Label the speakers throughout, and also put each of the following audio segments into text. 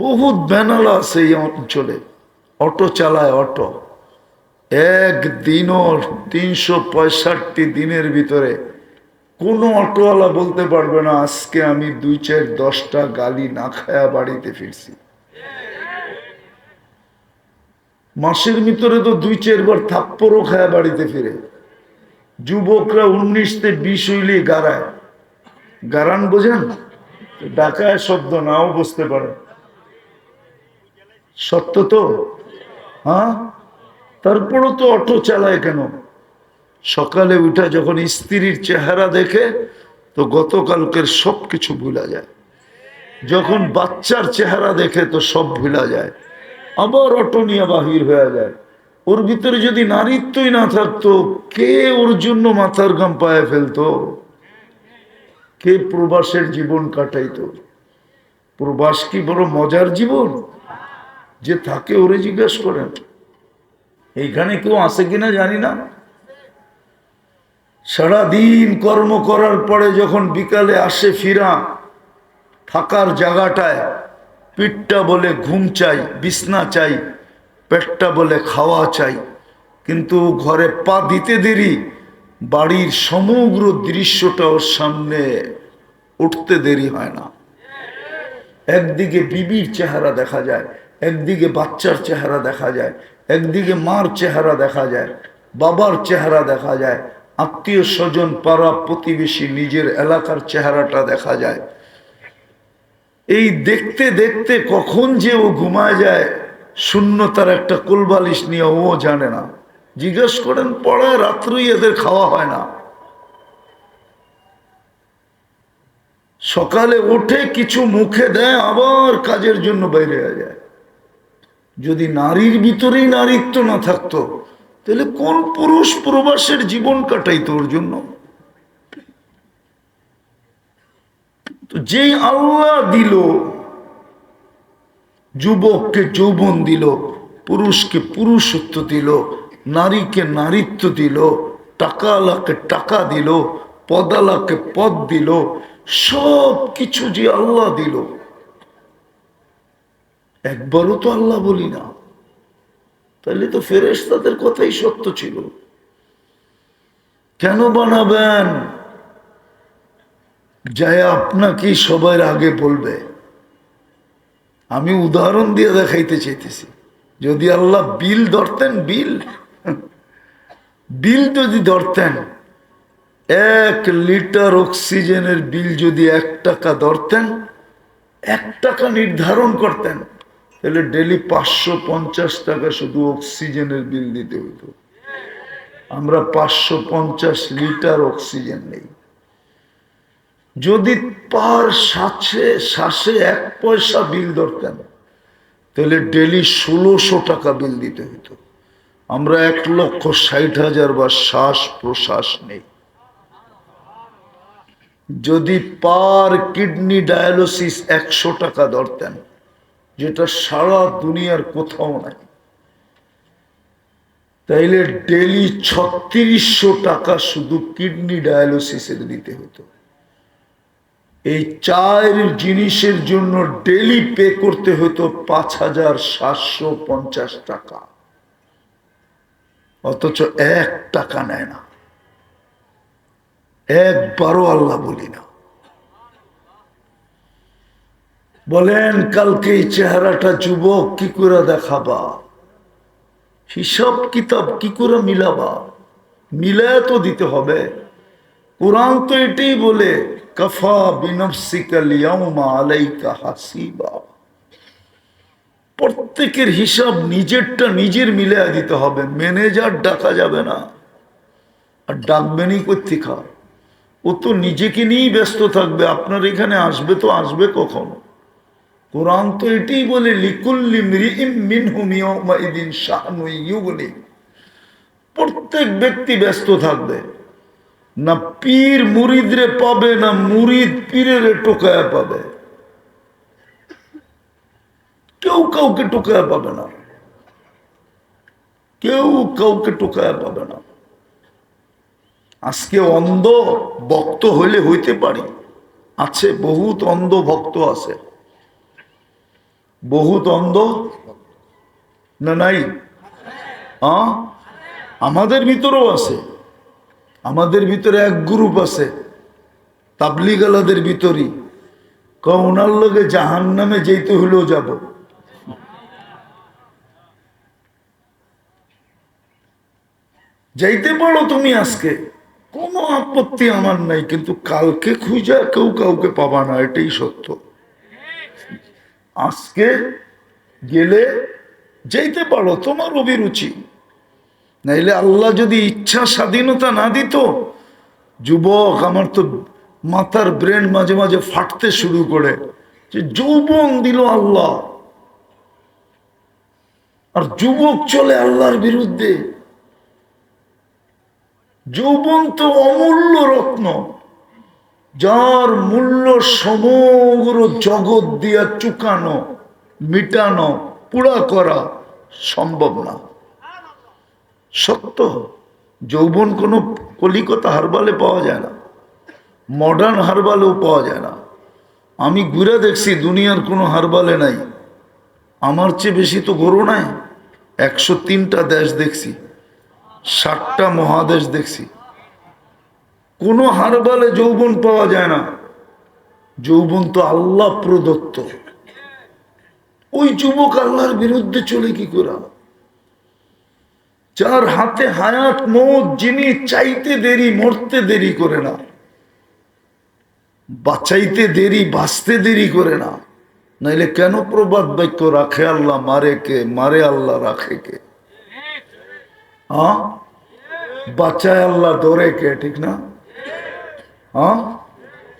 Speaker 1: বহুত ব্যানালা আছে এই অঞ্চলে। অটো চালায় অটো। একদিনও তিনশো পঁয়ষট্টি দিনের ভিতরে কোনো অটোওয়ালা বলতে পারবে না, আজকে আমি দুই চার দশটা গালি না খায়া বাড়িতে ফিরছি। মাসের ভিতরে তো দুই চারবার থাপ্পরও খায়া বাড়িতে ফিরে। যুবকরা উনিশ তে বিশ হইলে গাড়ায়। গারান বোঝেন? ডাকায় শব্দ নাও বুঝতে পারে সত্য তো? হ্যাঁ? তারপরও তো অটো চালায় কেন? সকালে উঠা যখন স্ত্রীর চেহারা দেখে, তো গতকালকের সব কিছু ভুলা যায়। যখন বাচ্চার চেহারা দেখে, তো সব ভুলা যায়। আবার অটো নিয়ে বাহির হয়ে যায়। ওর ভিতরে যদি নারীত্বই না থাকতো, কে ওর জন্য মাথার গাম পায়ে ফেলতো? কে প্রবাসের জীবন কাটাইতো? প্রবাস কি বড় মজার জীবন? যে থাকে ওরে জিজ্ঞেস করেন এইখানে কেউ আসে কিনা জানি না। সারাদিন কর্ম করার পরে যখন বিকালে আসে ফিরা, থাকার জায়গাটায় পিঠটা বলে ঘুম চাই, বিছনা চাই, পেটটা বলে খাওয়া চাই, কিন্তু ঘরে পা দিতে দেরি, বাড়ির সমগ্র দৃশ্যটা ওর সামনে উঠতে দেরি হয় না। একদিকে বিবির চেহারা দেখা যায় একদিকে বাচ্চার চেহারা দেখা যায়, একদিকে মার চেহারা দেখা যায়, বাবার চেহারা দেখা যায়, আত্মীয় স্বজন, পাড়া প্রতিবেশী, নিজের এলাকার চেহারাটা দেখা যায়। এই দেখতে দেখতে কখন যে ও ঘুমায় যায়, শূন্যতার একটা কোলবালিশ নিয়ে ও জানে না। জিজ্ঞেস করেন, পড়ায় রাত্রই এদের খাওয়া হয় না? সকালে উঠে কিছু মুখে দেয়, আবার কাজের জন্য বাইরে যায়। যদি নারীর ভিতরেই নারীত্ব না থাকতো, তাহলে কোন পুরুষ প্রবাসের জীবন কাটাইতো ওর জন্য? তো যেই আল্লাহ দিল, যুবককে যৌবন দিল, পুরুষকে পুরুষত্ব দিল, নারীকে নারীত্ব দিল টাকালাকে টাকা দিল, পদালাকে পদ দিল সব কিছু যে আল্লাহ দিল একবারও তো আল্লাহ বলি না। তাহলে তো ফেরেস তাদের কথাই সত্য ছিল। কেন বানাবেন? যাই আপনাকে সবার আগে বলবে। আমি উদাহরণ দিয়ে দেখাইতে চাইতেছি। যদি আল্লাহ বিল ধরতেন, বিল? বিল যদি ধরতেন, এক লিটার অক্সিজেনের বিল যদি এক টাকা ধরতেন, এক টাকা নির্ধারণ করতেন তাহলে ডেলি পাঁচশো পঞ্চাশ টাকা শুধু অক্সিজেনের বিল দিতে হতো আমরা পাঁচশো পঞ্চাশ লিটার অক্সিজেন নেই। যদি পার শ্বাসে শ্বাসে এক পয়সা বিল ধরতেন তাহলে ডেলি ষোলোশো টাকা বিল দিতে হতো আমরা এক লক্ষ ষাট হাজার বা শ্বাস প্রশ্বাস নেই। যদি পার কিডনি ডায়ালিসিস একশো টাকা ধরতেন যেটা সারা দুনিয়ার কোথাও নাই। তাইলে ডেলি ছত্রিশশো টাকা শুধু কিডনি ডায়ালিসিসের দিতে হতো। এই চার জিনিসের জন্য ডেলি পে করতে হতো পাঁচ হাজার সাতশো পঞ্চাশ টাকা। অথচ এক টাকা নেয় না। একবারও আল্লাহ বলি না। বলেন, কালকে এই চেহারাটা যুবক কি করে দেখাবা? হিসাব কিতাব কি করে মিলাবা? মিলায় তো দিতে হবে। কোরআন তো এটাই বলে, কফা বিনফসিকা আলাইকা হাসিবা। প্রত্যেকের হিসাব নিজেরটা নিজের মিলিয়ে দিতে হবে। ম্যানেজার ডাকা যাবে না। আর ডাকবেনই কোথেকা ও তো নিজেকে নিয়েই ব্যস্ত থাকবে। আপনার এখানে আসবে তো আসবে কখন? কোরআন তো এটাই বলে, লিকুল্লি প্রত্যেক ব্যক্তি ব্যস্ত থাকবে। না পীর মুরিদরে পাবে, না মুরিদ পীরের টোকায় পাবে। কেউ কাউকে টোকায় পাবে না। কেউ কাউকে টোকায় পাবে না। আজকে অন্ধ ভক্ত হইলে হইতে পারি। আছে, বহুত অন্ধ ভক্ত আছে। বহুত অন্ধ? না, নাই? আমাদের ভিতরেও আছে। আমাদের ভিতরে এক গ্রুপ আছে। তাবলিগালাদের ভিতরই। ক ওনার লগে জাহান নামে যেতে হলেও যাব। যাইতে পারো তুমি আজকে। কোনো আপত্তি আমার নাই, কিন্তু কালকে খুঁজা কেউ কাউকে পাবা না, এটাই সত্য। আজকে গেলে যেতে পারো, তোমার অভিরুচি। নাইলে আল্লাহ যদি ইচ্ছা স্বাধীনতা না দিত, যুবক আমার তো মাথার ব্রেন মাঝে মাঝে ফাটতে শুরু করে, যে যৌবন দিল আল্লাহ। আর যুবক চলে আল্লাহর বিরুদ্ধে। যৌবন তো অমূল্য রত্ন। যার মূল্য সমগ্র জগৎ দিয়া চুকানো, মিটানো, পুরা করা সম্ভব না। সত্য, যৌবন কোনো কলিকতা হারবালে পাওয়া যায় না। মডার্ন হারবালেও পাওয়া যায় না। আমি ঘুরে দেখছি দুনিয়ার কোনো হারবালে নাই। আমার চেয়ে বেশি তো গরু নাই। একশো তিনটা দেশ দেখছি ষাটটা মহাদেশ দেখছি। কোনো হারবালে যৌবন পাওয়া যায় না। যৌবন তো আল্লাহ প্রদত্ত। ওই যুবক আল্লাহর বিরুদ্ধে চলে কি করা? যার হাতে হায়াত, মত, যিনি চাইতে দেরি, মরতে দেরি করে না। বাঁচাইতে দেরি, বাঁচতে দেরি করে না। নাইলে কেন প্রবাদ বাক্য রাখে আল্লাহ? মারে কে? মারে আল্লাহ রাখে কে? বাচ্চায় আল্লাহ দৌড়ে কে? ঠিক না? হ্যাঁ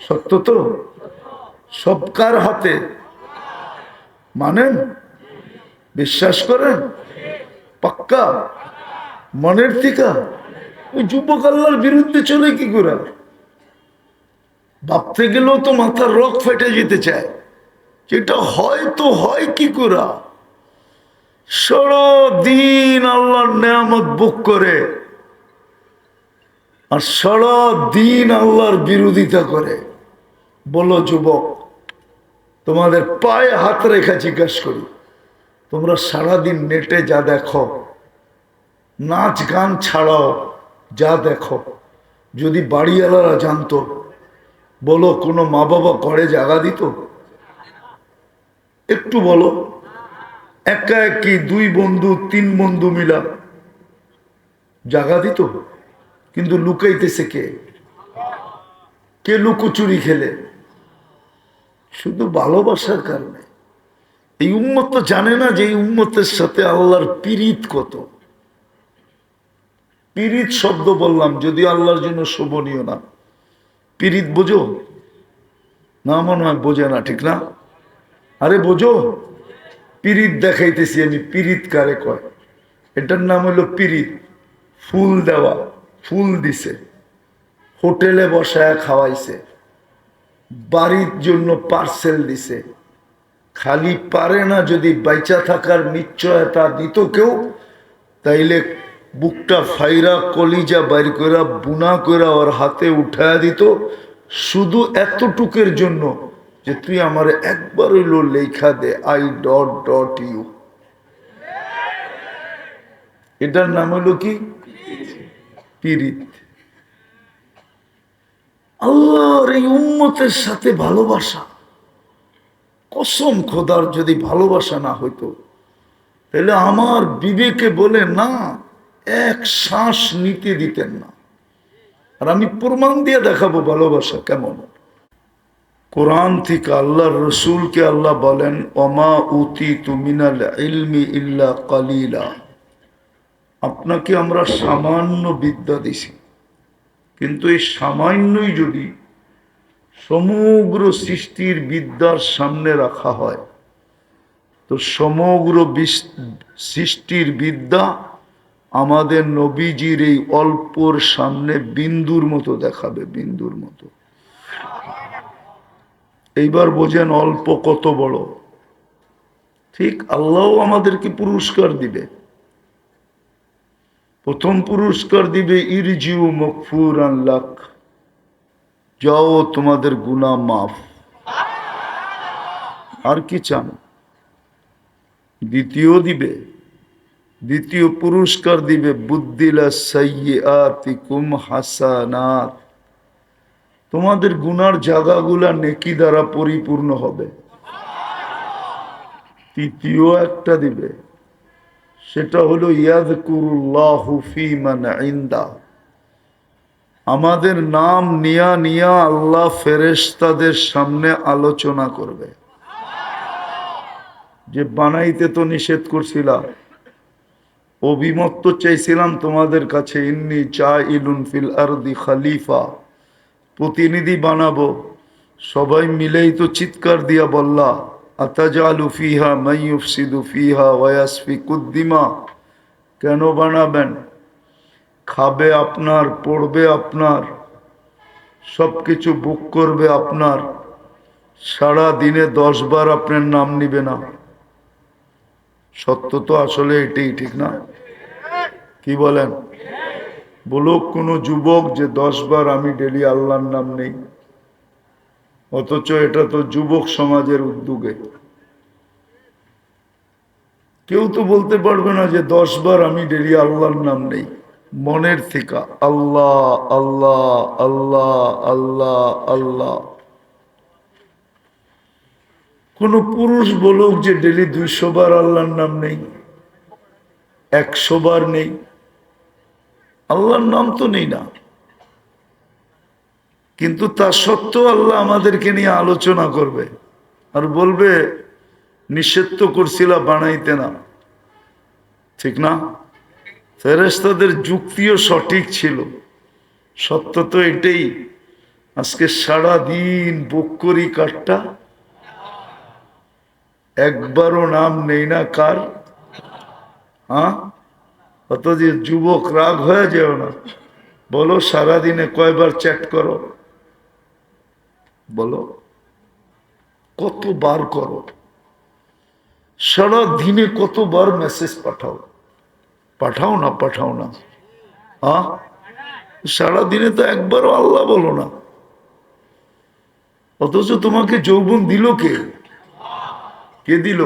Speaker 1: সত্য তো? সবকার হাতে? মানেন? বিশ্বাস করেন? পাক্কা? মনের থিকা? ওই যুবক আল্লাহর বিরুদ্ধে চলে কি করে? ভাবতে গেলেও তো মাথার রক ফেটে যেতে চায়। যেটা হয় তো হয় কি করা? দিন আল্লাহর নেয়ামত বুক করে। আর সারা দিন আল্লাহর বিরোধিতা করে। বলো, যুবক, তোমাদের পায়ে হাত রেখা জিজ্ঞাস করি, তোমরা সারাদিন নেটে যা দেখো, নাচ গান ছাড়াও যা দেখো, যদি বাড়িওয়ালারা জানতো, বলো, কোনো মা বাবা ঘরে জাগা দিত? একটু বলো, একা একই দুই বন্ধু, তিন বন্ধু মিলা জাগা দিত? কিন্তু লুকাইতেছে কে? কে লুকোচুরি খেলে? শুধু ভালোবাসার কারণে। এই উম্মত তো জানে না যে এই উম্মতের সাথে আল্লাহর পিরিত কত। পিরিত শব্দ বললাম যদি আল্লাহর জন্য শোভনীয় না। পিরিত বোঝো? না, মনে হয় বোঝে না, ঠিক না? আরে বোঝো? পিরিত দেখাইতেছি আমি, পিরিত কারে কয়? এটার নাম হলো পিরিত, ফুল দেওয়া। ফুল দিছে। হোটেলে বসায় খাওয়াইছে। বাড়ির জন্য পার্সেল দিছে। খালি পারে না যদি বাইচা থাকার নিশ্চয়তা দিত কেউ, তাইলে বুকটা ফাইরা কলিজা বাইর করা বুনা করা ওর হাতে উঠায়া দিত। শুধু এতটুকের জন্য যে তুই আমার একবার হইল লেখা দে, আই ডট ডট ইউ। এটার নাম হলো কি? পিরিত আল্লাহর এই উম্মতের সাথে ভালোবাসা। কসম খোদার যদি ভালোবাসা না হইতো, তাহলে আমার বিবেকে বলে, না, এক শ্বাস নিতে দিতেন না। আর আমি প্রমাণ দিয়ে দেখাবো ভালোবাসা কেমন। কোরআন থেকে আল্লাহর রসুলকে আল্লাহ বলেন অমা উতি তুমিনাল ইলমি ইল্লা কালিলা। আপনাকে আমরা সামান্য বিদ্যা দিছি। কিন্তু এই সামান্যই যদি সমগ্র সৃষ্টির বিদ্যার সামনে রাখা হয়, তো সমগ্র সৃষ্টির বিদ্যা আমাদের নবীজির এই অল্পর সামনে বিন্দুর মতো দেখাবে, বিন্দুর মতো। এইবার বোঝেন অল্প কত বড়। ঠিক আল্লাহ আমাদেরকে পুরস্কার দিবে। প্রথম পুরস্কার দিবে ইরজিউ মকফুর লাখ যাও, তোমাদের গুনাহ মাফ। আর কি চান? দ্বিতীয় দিবে, দ্বিতীয় পুরস্কার দিবে বুদ্দিলা সাইয়াতিকুম হাসানাত। তোমাদের গুনার জায়গাগুলা নেকি দ্বারা পরিপূর্ণ হবে। তৃতীয় একটা দিবে সেটা হলো ইয়াদকুরুল্লাহু ফি মান ইনদা। আমাদের নাম নিয়া নিয়া আল্লাহ ফেরেশতাদের সামনে আলোচনা করবে। যে বানাইতে তো নিষেধ করছিলাম, অভিমত চাইছিলাম তোমাদের কাছে, ইন্নি চা ইলুন ফিল আরদি খালিফা, প্রতিনিধি বানাবো। সবাই মিলেই তো চিৎকার দিয়া বললা আতাজালু ফিহা মাইয়ুফসিদু ফিহা ওয়াসফি কুদ্দিমা কেন বানাবেন? খাবে আপনার, পড়বে আপনার সব কিছু বুক করবে আপনার। সারা দিনে দশ বার আপনার নাম নিবে না। সত্য তো আসলে এটাই, ঠিক না? কি বলেন? বলুক কোনো যুবক যে দশ বার আমি ডেলি আল্লাহর নাম নেই। অথচ এটা তো যুবক সমাজের উদ্যোগে। কেউ তো বলতে পারবে না যে দশ বার আমি ডেলি আল্লাহর নাম নেই। মনের থেকে, আল্লাহ আল্লাহ আল্লাহ আল্লাহ আল্লাহ। কোন পুরুষ বলুক যে ডেলি দুইশো বার আল্লাহর নাম নেই, একশো বার নেই। আল্লাহর নাম তো নেই না। কিন্তু তা সত্ত্বেও আল্লাহ আমাদেরকে নিয়ে আলোচনা করবে। আর বলবে, নিষেধ তো করছিলা, বানাইতে না। ঠিক না? ফেরেস্তাদের যুক্তিও সঠিক ছিল। সত্য তো এটাই, আজকে সারা দিন বুক করি কাঠটা, একবারও নাম নেই না কার। হ্যাঁ? অত যে যুবক রাগ হয়ে যেও না। বলো, সারাদিনে কয়বার চ্যাট করো? বলো, কতবার করো? সারা দিনে কতবার মেসেজ পাঠাও? পাঠাও না পাঠাও না। হ্যাঁ? সারা দিনে তো একবারও আল্লাহ বলো না। অথচ তোমাকে যৌবন দিল কে? কে দিল?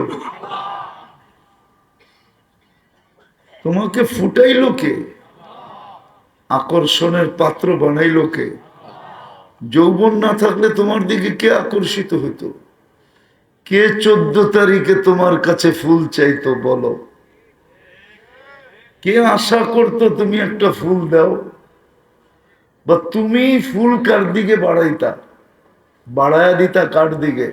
Speaker 1: তোমাকে ফুটাইলো কে? আকর্ষণের পাত্র বানাইলো কে? যৌবন না থাকলে তোমার দিকে কে আকর্ষিত হতো কে চোদ্দ তারিখে তোমার কাছে ফুল চাইতো বলো? কে আশা করতো তুমি একটা ফুল দাও? বা তুমি ফুল কার দিকে বাড়াইতা? বাড়ায়া দিতা কার দিকে?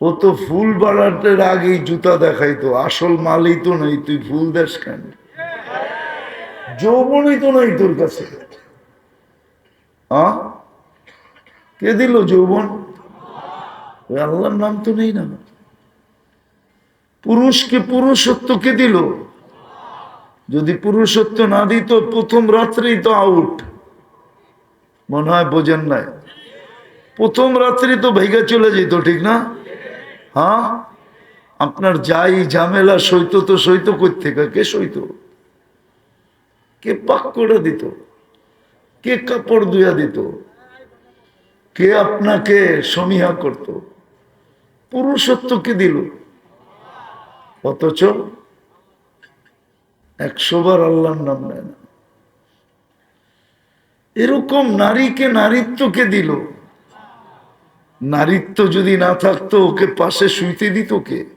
Speaker 1: ও তো ফুল বাড়াতে আগেই জুতা দেখাইতো, আসল মালই তো নেই, তুই ফুল দেশ কেন? যৌবনই তো নাই তোর কাছে। আহ কে দিল যৌবন? ওই আল্লাহর নাম তো নেই না। পুরুষকে পুরুষত্ব কে দিল? যদি পুরুষত্ব না দিত, প্রথম রাত্রেই তো আউট মনে হয় বোঝেন নাই। প্রথম রাত্রি তো ভেগে চলে যেত, ঠিক না? হ্যাঁ? আপনার যাই ঝামেলা সইতো তো সইতো থেকে কে সইত কে পাক করে দিত? কে কাপড় ধুয়া দিত? কে আপনাকে সমীহা করত? পুরুষত্ব কে দিল। অথচ একশোবার আল্লাহর নাম নেয় না। এরকম নারীকে নারীত্বকে দিল। নারীত্ব যদি না থাকতো ওকে পাশে শুইতে দিত কে?